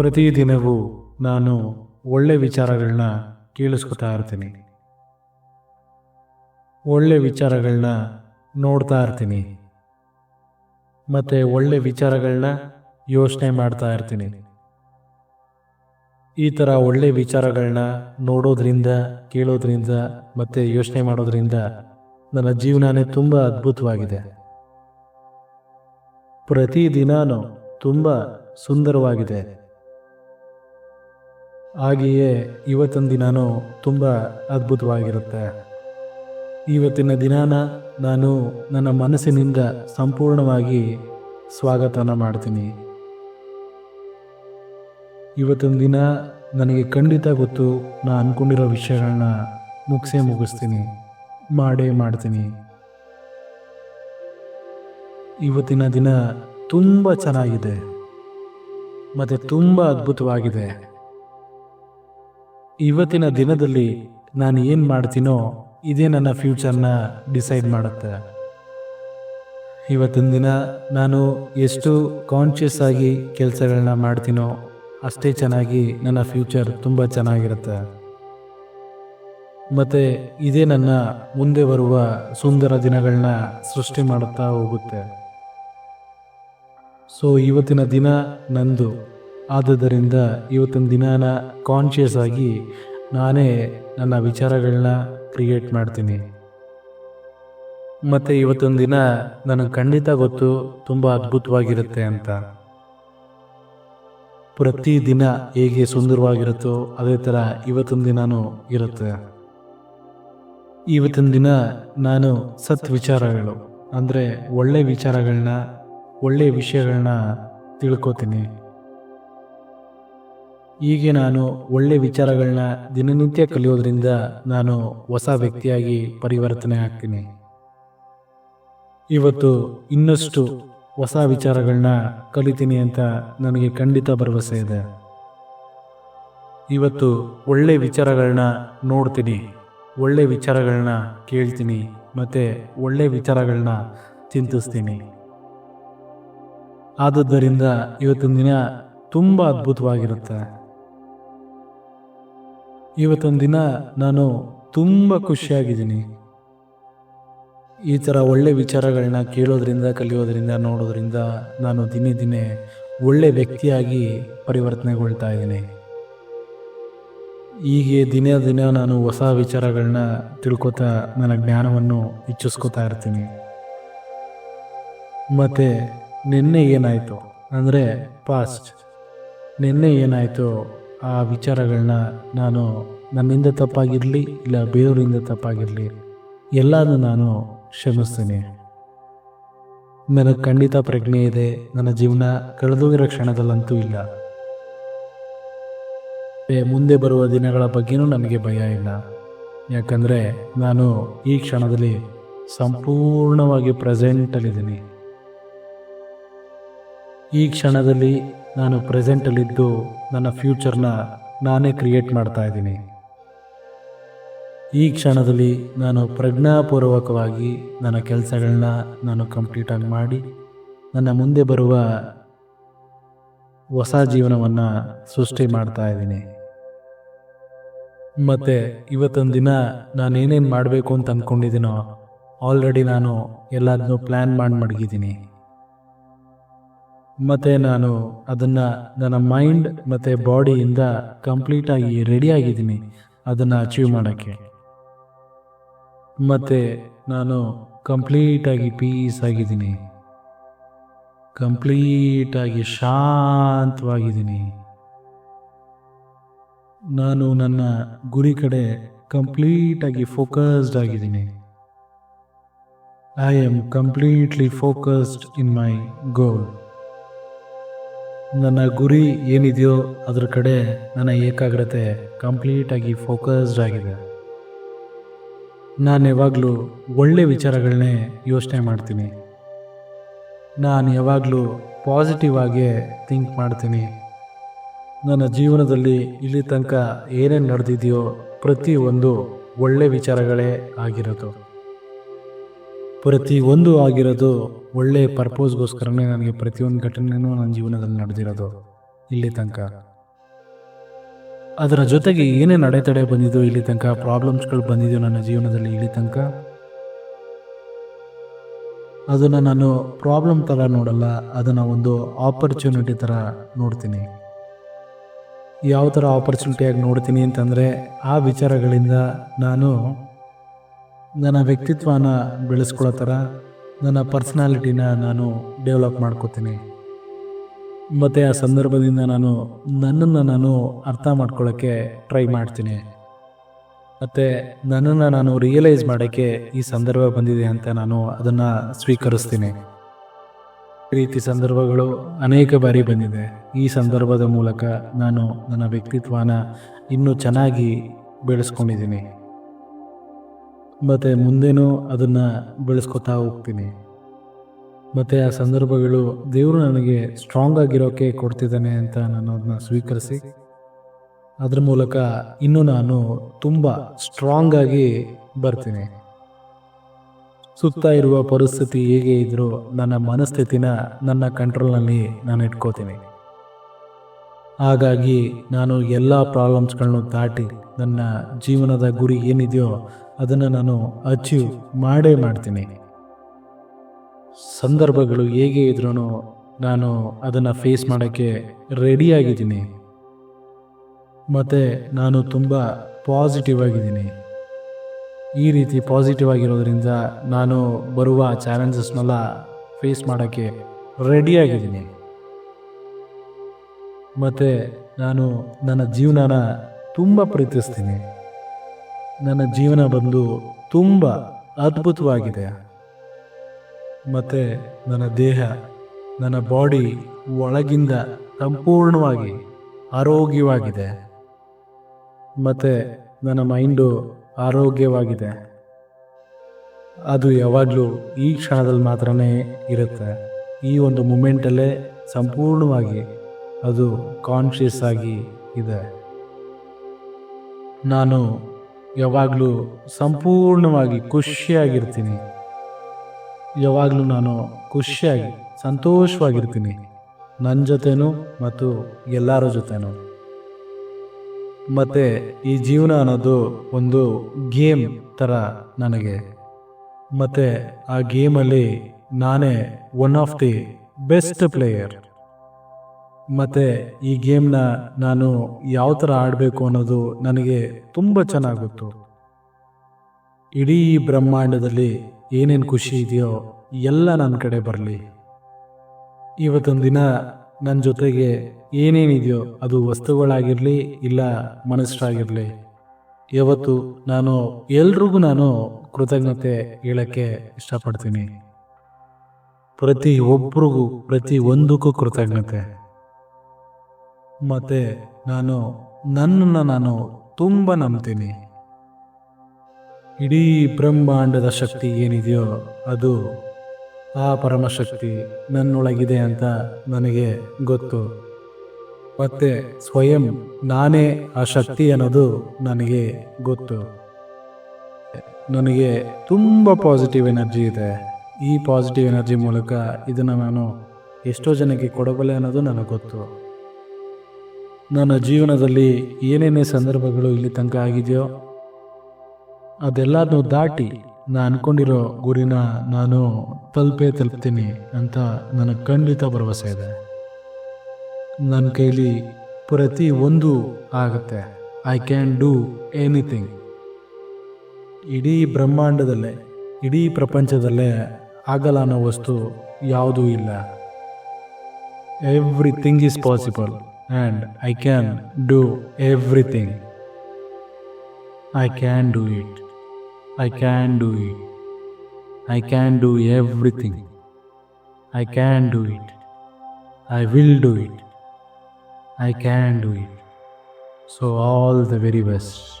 ಪ್ರತಿದಿನವೂ ನಾನು ಒಳ್ಳೆ ವಿಚಾರಗಳನ್ನ ಕೇಳಿಸ್ಕೊತಾ ಇರ್ತೀನಿ. ಒಳ್ಳೆ ವಿಚಾರಗಳನ್ನ ನೋಡ್ತಾ ಇರ್ತೀನಿ. ಮತ್ತು ಒಳ್ಳೆ ವಿಚಾರಗಳನ್ನ ಯೋಚನೆ ಮಾಡ್ತಾ ಇರ್ತೀನಿ. ಈ ಥರ ಒಳ್ಳೆ ವಿಚಾರಗಳನ್ನ ನೋಡೋದ್ರಿಂದ, ಕೇಳೋದ್ರಿಂದ, ಮತ್ತು ಯೋಚನೆ ಮಾಡೋದ್ರಿಂದ ನನ್ನ ಜೀವನನೇ ತುಂಬ ಅದ್ಭುತವಾಗಿದೆ. ಪ್ರತಿದಿನಾನು ತುಂಬ ಸುಂದರವಾಗಿದೆ. ಹಾಗೆಯೇ ಇವತ್ತಿನ ದಿನವೂ ತುಂಬ ಅದ್ಭುತವಾಗಿರುತ್ತೆ. ಇವತ್ತಿನ ದಿನಾನ ನಾನು ನನ್ನ ಮನಸ್ಸಿನಿಂದ ಸಂಪೂರ್ಣವಾಗಿ ಸ್ವಾಗತನ ಮಾಡ್ತೀನಿ. ಇವತ್ತಿನ ದಿನ ನನಗೆ ಖಂಡಿತ ಗೊತ್ತು ನಾನು ಅಂದ್ಕೊಂಡಿರೋ ವಿಷಯಗಳನ್ನ ಮುಗಿಸೇ ಮುಗಿಸ್ತೀನಿ, ಮಾಡೇ ಮಾಡ್ತೀನಿ. ಇವತ್ತಿನ ದಿನ ತುಂಬ ಚೆನ್ನಾಗಿದೆ, ಮತ್ತು ತುಂಬ ಅದ್ಭುತವಾಗಿದೆ. ಇವತ್ತಿನ ದಿನದಲ್ಲಿ ನಾನು ಏನು ಮಾಡ್ತೀನೋ ಇದೇ ನನ್ನ ಫ್ಯೂಚರ್ನ ಡಿಸೈಡ್ ಮಾಡುತ್ತೆ. ಇವತ್ತಿನ ದಿನ ನಾನು ಎಷ್ಟು ಕಾನ್ಷಿಯಸ್ ಆಗಿ ಕೆಲಸಗಳನ್ನ ಮಾಡ್ತೀನೋ ಅಷ್ಟೇ ಚೆನ್ನಾಗಿ ನನ್ನ ಫ್ಯೂಚರ್ ತುಂಬ ಚೆನ್ನಾಗಿರುತ್ತೆ. ಮತ್ತು ಇದೇ ನನ್ನ ಮುಂದೆ ಬರುವ ಸುಂದರ ದಿನಗಳನ್ನ ಸೃಷ್ಟಿ ಮಾಡುತ್ತಾ ಹೋಗುತ್ತೆ. ಸೊ ಇವತ್ತಿನ ದಿನ ನಂದು ಆದುದರಿಂದ ಇವತ್ತಿನ ದಿನಾನ ಕಾನ್ಷಿಯಸ್ ಆಗಿ ನಾನೇ ನನ್ನ ವಿಚಾರಗಳನ್ನ ಕ್ರಿಯೇಟ್ ಮಾಡ್ತೀನಿ. ಮತ್ತು ಇವತ್ತೊಂದು ದಿನ ನನಗೆ ಖಂಡಿತ ಗೊತ್ತು ತುಂಬ ಅದ್ಭುತವಾಗಿರುತ್ತೆ ಅಂತ. ಪ್ರತಿ ದಿನ ಹೇಗೆ ಸುಂದರವಾಗಿರುತ್ತೋ ಅದೇ ಥರ ಇವತ್ತೊಂದು ದಿನವೂ ಇರುತ್ತೆ. ಇವತ್ತಿನ ದಿನ ನಾನು ಸತ್ ವಿಚಾರಗಳು, ಅಂದರೆ ಒಳ್ಳೆ ವಿಚಾರಗಳನ್ನ ಒಳ್ಳೆ ವಿಷಯಗಳನ್ನ ತಿಳ್ಕೊತೀನಿ. ಹೀಗೆ ನಾನು ಒಳ್ಳೆ ವಿಚಾರಗಳನ್ನ ದಿನನಿತ್ಯ ಕಲಿಯೋದ್ರಿಂದ ನಾನು ಹೊಸ ವ್ಯಕ್ತಿಯಾಗಿ ಪರಿವರ್ತನೆ ಆಗ್ತೀನಿ. ಇವತ್ತು ಇನ್ನಷ್ಟು ಹೊಸ ವಿಚಾರಗಳನ್ನ ಕಲಿತೀನಿ ಅಂತ ನನಗೆ ಖಂಡಿತ ಭರವಸೆ ಇದೆ. ಇವತ್ತು ಒಳ್ಳೆ ವಿಚಾರಗಳನ್ನ ನೋಡ್ತೀನಿ, ಒಳ್ಳೆ ವಿಚಾರಗಳನ್ನ ಕೇಳ್ತೀನಿ ಮತ್ತು ಒಳ್ಳೆ ವಿಚಾರಗಳನ್ನ ಚಿಂತಿಸ್ತೀನಿ. ಆದುದರಿಂದ ಇವತ್ತಿನ ದಿನ ತುಂಬ ಅದ್ಭುತವಾಗಿರುತ್ತೆ. ಇವತ್ತೊಂದು ದಿನ ನಾನು ತುಂಬ ಖುಷಿಯಾಗಿದ್ದೀನಿ. ಈ ಥರ ಒಳ್ಳೆ ವಿಚಾರಗಳನ್ನ ಕೇಳೋದ್ರಿಂದ, ಕಲಿಯೋದ್ರಿಂದ, ನೋಡೋದ್ರಿಂದ ನಾನು ದಿನೇ ದಿನೇ ಒಳ್ಳೆ ವ್ಯಕ್ತಿಯಾಗಿ ಪರಿವರ್ತನೆಗೊಳ್ತಾ ಇದ್ದೀನಿ. ಹೀಗೆ ದಿನೇ ದಿನ ನಾನು ಹೊಸ ವಿಚಾರಗಳನ್ನ ತಿಳ್ಕೊತಾ ನನ್ನ ಜ್ಞಾನವನ್ನು ಹೆಚ್ಚಿಸ್ಕೊತಾ ಇರ್ತೀನಿ. ಮತ್ತು ನಿನ್ನೆ ಏನಾಯಿತು? ಅಂದರೆ ಪಾಸ್ಟ್ ನಿನ್ನೆ ಏನಾಯಿತು? ಆ ವಿಚಾರಗಳನ್ನ ನಾನು ನನ್ನಿಂದ ತಪ್ಪಾಗಿರಲಿ ಇಲ್ಲ ಬೇರೆಯವರಿಂದ ತಪ್ಪಾಗಿರಲಿ ಎಲ್ಲನೂ ನಾನು ಕ್ಷಮಿಸ್ತೀನಿ. ನನಗೆ ಖಂಡಿತ ಪ್ರಜ್ಞೆ ಇದೆ. ನನ್ನ ಜೀವನ ಕಳೆದೋಗಿರೋ ಕ್ಷಣದಲ್ಲಂತೂ ಇಲ್ಲ. ಮುಂದೆ ಬರುವ ದಿನಗಳ ಬಗ್ಗೆನೂ ನನಗೆ ಭಯ ಇಲ್ಲ. ಯಾಕಂದರೆ ನಾನು ಈ ಕ್ಷಣದಲ್ಲಿ ಸಂಪೂರ್ಣವಾಗಿ ಪ್ರೆಸೆಂಟಲ್ಲಿದ್ದೀನಿ ಈ ಕ್ಷಣದಲ್ಲಿ ನಾನು ಪ್ರೆಸೆಂಟಲ್ಲಿದ್ದು ನನ್ನ ಫ್ಯೂಚರ್ನ ನಾನೇ ಕ್ರಿಯೇಟ್ ಮಾಡ್ತಾ ಇದ್ದೀನಿ. ಈ ಕ್ಷಣದಲ್ಲಿ ನಾನು ಪ್ರಜ್ಞಾಪೂರ್ವಕವಾಗಿ ನನ್ನ ಕೆಲಸಗಳನ್ನ ನಾನು ಕಂಪ್ಲೀಟಾಗಿ ಮಾಡಿ, ನನ್ನ ಮುಂದೆ ಬರುವ ಹೊಸ ಜೀವನವನ್ನು ಸೃಷ್ಟಿ ಮಾಡ್ತಾ ಇದ್ದೀನಿ. ಮತ್ತು ಇವತ್ತೊಂದು ದಿನ ನಾನು ಏನೇನು ಮಾಡಬೇಕು ಅಂತ ಅಂದ್ಕೊಂಡಿದ್ದೀನೋ ಆಲ್ರೆಡಿ ನಾನು ಎಲ್ಲದನ್ನೂ ಪ್ಲ್ಯಾನ್ ಮಾಡಿ ಮಡಗಿದ್ದೀನಿ. ಮತ್ತು ನಾನು ಅದನ್ನು ನನ್ನ ಮೈಂಡ್ ಮತ್ತು ಬಾಡಿಯಿಂದ ರೆಡಿ ಆಗಿದ್ದೀನಿ. ಅದನ್ನು ಅಚೀವ್ ಮಾಡೋಕ್ಕೆ. ಮತ್ತು ನಾನು ಕಂಪ್ಲೀಟಾಗಿ ಪೀಸ್ ಆಗಿದ್ದೀನಿ. ಕಂಪ್ಲೀಟಾಗಿ ಶಾಂತವಾಗಿದ್ದೀನಿ. ನಾನು ನನ್ನ ಗುರಿ ಕಡೆ ಕಂಪ್ಲೀಟಾಗಿ ಫೋಕಸ್ಡ್ ಆಗಿದ್ದೀನಿ. I am completely focused in my goal ನನ್ನ ಗುರಿ ಏನಿದೆಯೋ ಅದ್ರ ಕಡೆ ನನ್ನ ಏಕಾಗ್ರತೆ ಕಂಪ್ಲೀಟಾಗಿ ಫೋಕಸ್ಡ್ ಆಗಿದೆ. ನಾನು ಯಾವಾಗಲೂ ಒಳ್ಳೆ ವಿಚಾರಗಳನ್ನೇ ಯೋಚನೆ ಮಾಡ್ತೀನಿ. ನಾನು ಯಾವಾಗಲೂ ಪಾಸಿಟಿವ್ ಆಗೇ ಥಿಂಕ್ ಮಾಡ್ತೀನಿ. ನನ್ನ ಜೀವನದಲ್ಲಿ ಇಲ್ಲಿ ತನಕ ಏನೇನು ನಡೆದಿದೆಯೋ ಪ್ರತಿಯೊಂದು ಒಳ್ಳೆ ವಿಚಾರಗಳೇ ಆಗಿರೋದು. ಪ್ರತಿಯೊಂದು ಆಗಿರೋದು ಒಳ್ಳೆಯ ಪರ್ಪೋಸ್ಗೋಸ್ಕರನೇ ನನಗೆ ಪ್ರತಿಯೊಂದು ಘಟನೆಯೂ ನನ್ನ ಜೀವನದಲ್ಲಿ ನಡೆದಿರೋದು, ಇಲ್ಲಿ ತನಕ. ಅದರ ಜೊತೆಗೆ ಏನೇನು ಅಡೆತಡೆ ಬಂದಿದ್ದು ಇಲ್ಲಿ ತನಕ, ಪ್ರಾಬ್ಲಮ್ಸ್ಗಳು ಬಂದಿದ್ದು ನನ್ನ ಜೀವನದಲ್ಲಿ ಇಲ್ಲಿ ತನಕ. ಅದನ್ನು ನಾನು ಪ್ರಾಬ್ಲಮ್ ಥರ ನೋಡಲ್ಲ, ಅದನ್ನು ಒಂದು ಆಪರ್ಚುನಿಟಿ ಥರ ನೋಡ್ತೀನಿ. ಯಾವ ಥರ ಆಪರ್ಚುನಿಟಿಯಾಗಿ ನೋಡ್ತೀನಿ ಅಂತಂದರೆ, ಆ ವಿಚಾರಗಳಿಂದ ನಾನು ನನ್ನ ವ್ಯಕ್ತಿತ್ವನ ಬೆಳೆಸ್ಕೊಳ್ಳೋ ಥರ ನನ್ನ ಪರ್ಸ್ನಾಲಿಟಿನ ನಾನು ಡೆವಲಪ್ ಮಾಡ್ಕೋತೀನಿ. ಮತ್ತು ಆ ಸಂದರ್ಭದಿಂದ ನಾನು ನನ್ನನ್ನು ನಾನು ಅರ್ಥ ಮಾಡ್ಕೊಳ್ಳೋಕ್ಕೆ ಟ್ರೈ ಮಾಡ್ತೀನಿ. ಮತ್ತು ನನ್ನನ್ನು ನಾನು ರಿಯಲೈಸ್ ಮಾಡೋಕ್ಕೆ ಈ ಸಂದರ್ಭ ಬಂದಿದೆ ಅಂತ ನಾನು ಅದನ್ನು ಸ್ವೀಕರಿಸ್ತೀನಿ. ರೀತಿ ಸಂದರ್ಭಗಳು ಅನೇಕ ಬಾರಿ ಬಂದಿದೆ. ಈ ಸಂದರ್ಭದ ಮೂಲಕ ನಾನು ನನ್ನ ವ್ಯಕ್ತಿತ್ವನ ಇನ್ನೂ ಚೆನ್ನಾಗಿ ಬೆಳೆಸ್ಕೊಂಡಿದ್ದೀನಿ. ಮತ್ತು ಮುಂದೇನೂ ಅದನ್ನು ಬೆಳೆಸ್ಕೊತಾ ಹೋಗ್ತೀನಿ. ಮತ್ತು ಆ ಸಂದರ್ಭಗಳು ದೇವರು ನನಗೆ ಸ್ಟ್ರಾಂಗ್ ಆಗಿರೋಕೆ ಕೊಡ್ತಿದ್ದಾನೆ ಅಂತ ನಾನು ಅದನ್ನ ಸ್ವೀಕರಿಸಿ, ಅದ್ರ ಮೂಲಕ ಇನ್ನೂ ನಾನು ತುಂಬ ಸ್ಟ್ರಾಂಗ್ ಆಗಿ ಬರ್ತೀನಿ. ಸುತ್ತ ಇರುವ ಪರಿಸ್ಥಿತಿ ಹೇಗೆ ಇದ್ದರೂ ನನ್ನ ಮನಸ್ಥಿತಿನ ನನ್ನ ಕಂಟ್ರೋಲ್ನಲ್ಲಿ ನಾನು ಇಟ್ಕೋತೀನಿ. ಹಾಗಾಗಿ ನಾನು ಎಲ್ಲ ಪ್ರಾಬ್ಲಮ್ಸ್ಗಳನ್ನು ದಾಟಿ ನನ್ನ ಜೀವನದ ಗುರಿ ಏನಿದೆಯೋ ಅದನ್ನು ನಾನು ಅಚೀವ್ ಮಾಡೇ ಮಾಡ್ತೀನಿ. ಸಂದರ್ಭಗಳು ಹೇಗೆ ಇದ್ರೂ ನಾನು ಅದನ್ನು ಫೇಸ್ ಮಾಡೋಕ್ಕೆ ರೆಡಿಯಾಗಿದ್ದೀನಿ ಮತ್ತು ನಾನು ತುಂಬ ಪಾಸಿಟಿವ್ ಆಗಿದ್ದೀನಿ. ಈ ರೀತಿ ಪಾಸಿಟಿವ್ ಆಗಿರೋದ್ರಿಂದ ನಾನು ಬರುವ ಚಾಲೆಂಜಸ್ನೆಲ್ಲ ಫೇಸ್ ಮಾಡೋಕ್ಕೆ ರೆಡಿಯಾಗಿದ್ದೀನಿ ಮತ್ತು ನಾನು ನನ್ನ ಜೀವನನ ತುಂಬ ಪ್ರೀತಿಸ್ತೀನಿ. ನನ್ನ ಜೀವನ ಬಂದು ತುಂಬ ಅದ್ಭುತವಾಗಿದೆ. ಮತ್ತು ನನ್ನ ದೇಹ, ನನ್ನ ಬಾಡಿ ಒಳಗಿಂದ ಸಂಪೂರ್ಣವಾಗಿ ಆರೋಗ್ಯವಾಗಿದೆ. ಮತ್ತು ನನ್ನ ಮೈಂಡು ಆರೋಗ್ಯವಾಗಿದೆ. ಅದು ಯಾವಾಗಲೂ ಈ ಕ್ಷಣದಲ್ಲಿ ಮಾತ್ರನೇ ಇರುತ್ತೆ. ಈ ಒಂದು ಮೂಮೆಂಟಲ್ಲೇ ಸಂಪೂರ್ಣವಾಗಿ ಅದು ಕಾನ್ಷಿಯಸ್ ಆಗಿ ಇದೆ. ನಾನು ಯಾವಾಗಲೂ ಸಂಪೂರ್ಣವಾಗಿ ಖುಷಿಯಾಗಿರ್ತೀನಿ. ಯಾವಾಗಲೂ ನಾನು ಖುಷಿಯಾಗಿ, ಸಂತೋಷವಾಗಿರ್ತೀನಿ. ನನ್ನ ಜೊತೆನೂ ಮತ್ತು ಎಲ್ಲರ ಜೊತೆನೂ. ಮತ್ತು ಈ ಜೀವನ ಅನ್ನೋದು ಒಂದು ಗೇಮ್ ಥರ ನನಗೆ. ಮತ್ತು ಆ ಗೇಮಲ್ಲಿ ನಾನೇ one of the best player ಮತ್ತು ಈ ಗೇಮ್ನ ನಾನು ಯಾವ ಥರ ಆಡಬೇಕು ಅನ್ನೋದು ನನಗೆ ತುಂಬ ಚೆನ್ನಾಗಿ ಗೊತ್ತು ಇಡೀ ಬ್ರಹ್ಮಾಂಡದಲ್ಲಿ ಏನೇನು ಖುಷಿ ಇದೆಯೋ ಎಲ್ಲ ನನ್ನ ಕಡೆ ಬರಲಿ. ಇವತ್ತೊಂದು ದಿನ ನನ್ನ ಜೊತೆಗೆ ಏನೇನಿದೆಯೋ ಅದು ವಸ್ತುಗಳಾಗಿರಲಿ ಇಲ್ಲ ಮನಸ್ಸಾಗಿರಲಿ. ಇವತ್ತು ನಾನು ಎಲ್ರಿಗೂ ನಾನು ಕೃತಜ್ಞತೆ ಹೇಳಕ್ಕೆ ಇಷ್ಟಪಡ್ತೀನಿ. ಪ್ರತಿ ಒಬ್ರಿಗೂ ಪ್ರತಿ ಒಂದಕ್ಕೂ ಕೃತಜ್ಞತೆ. ಮತ್ತೆ ನಾನು ನನ್ನನ್ನು ನಾನು ತುಂಬ ನಂಬ್ತೀನಿ. ಇಡೀ ಬ್ರಹ್ಮಾಂಡದ ಶಕ್ತಿ ಏನಿದೆಯೋ ಅದು ಆ ಪರಮಶಕ್ತಿ ನನ್ನೊಳಗಿದೆ ಅಂತ ನನಗೆ ಗೊತ್ತು. ಮತ್ತೆ ಸ್ವಯಂ ನಾನೇ ಆ ಶಕ್ತಿ ಅನ್ನೋದು ನನಗೆ ಗೊತ್ತು. ನನಗೆ ತುಂಬ ಪಾಸಿಟಿವ್ ಎನರ್ಜಿ ಇದೆ. ಈ ಪಾಸಿಟಿವ್ ಎನರ್ಜಿ ಮೂಲಕ ಇದನ್ನು ನಾನು ಎಷ್ಟೋ ಜನಕ್ಕೆ ಕೊಡಬಲ್ಲೆ ಅನ್ನೋದು ನನಗೆ ಗೊತ್ತು. ನನ್ನ ಜೀವನದಲ್ಲಿ ಏನೇನೇ ಸಂದರ್ಭಗಳು ಇಲ್ಲಿ ತನಕ ಆಗಿದೆಯೋ ಅದೆಲ್ಲದನ್ನು ದಾಟಿ ನಾನು ಅಂದ್ಕೊಂಡಿರೋ ಗುರಿನ ನಾನು ತಲುಪೇ ತಲುಪ್ತೀನಿ ಅಂತ ನನಗೆ ಖಂಡಿತ ಭರವಸೆ ಇದೆ. ನನ್ನ ಕೈಲಿ ಪ್ರತಿ ಒಂದು ಆಗುತ್ತೆ. ಐ ಕ್ಯಾನ್ ಡೂ ಎನಿಥಿಂಗ್ ಇಡೀ ಬ್ರಹ್ಮಾಂಡದಲ್ಲೇ, ಇಡೀ ಪ್ರಪಂಚದಲ್ಲೇ ಆಗಲ್ಲ ಅನ್ನೋ ವಸ್ತು ಯಾವುದೂ ಇಲ್ಲ. Everything is possible and I can do everything. I can do it. I can do it. I can do everything. I can do it. I will do it. I can do it. So, all the very best.